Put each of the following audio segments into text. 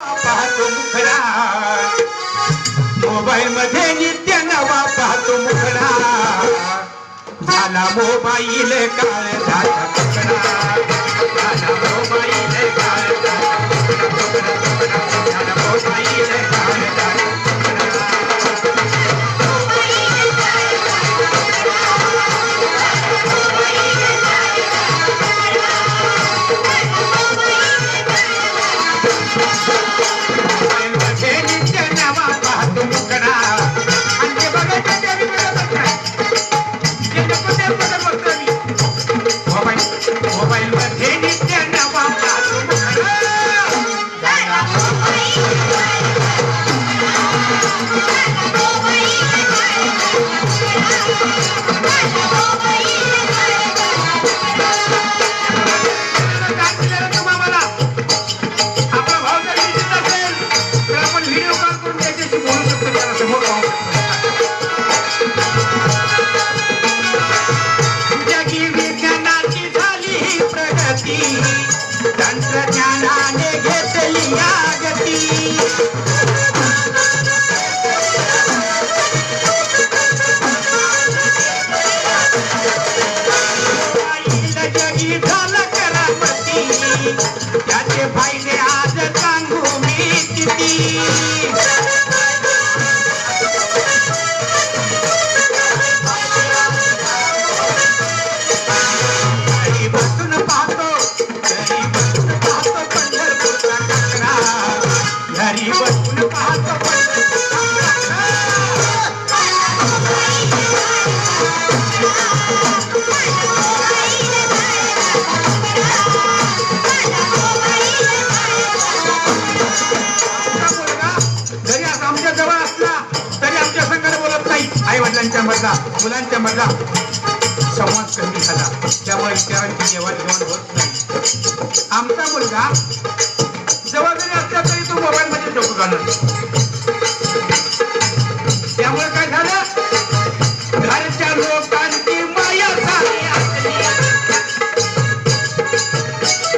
पाहतो मुखडा. मोबाईल मध्ये नित्य नवा पाहतो मुखडा. झाला मोबाईल काळ झाला मुलांच्या मधला मुलांच्या मधला संवाद कमी झाला. त्यामुळे विचारांची देवाणघेवाण होत नाही. आमचा मुलगा जवळ जरी असला तरी तो मोबाईलमध्ये डोकं घालत त्यामुळे काय झालं? घरच्या लोकांची माया झाली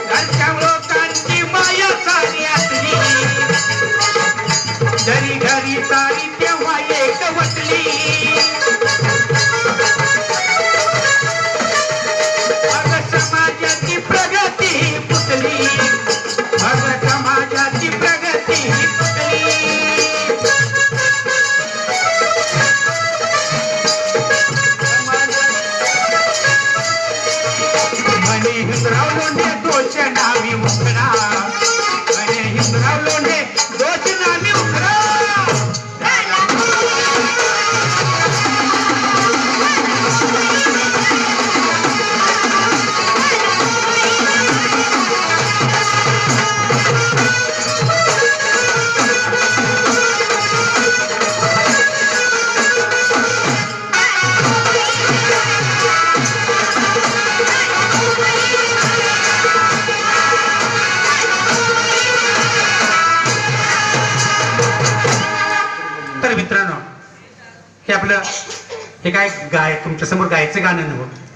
घरच्या माया असली. घरी घरी चाली मित्रांनो हे आपलं हे काय गाय तुमच्यासमोर गायचं गाणं नव्हतं.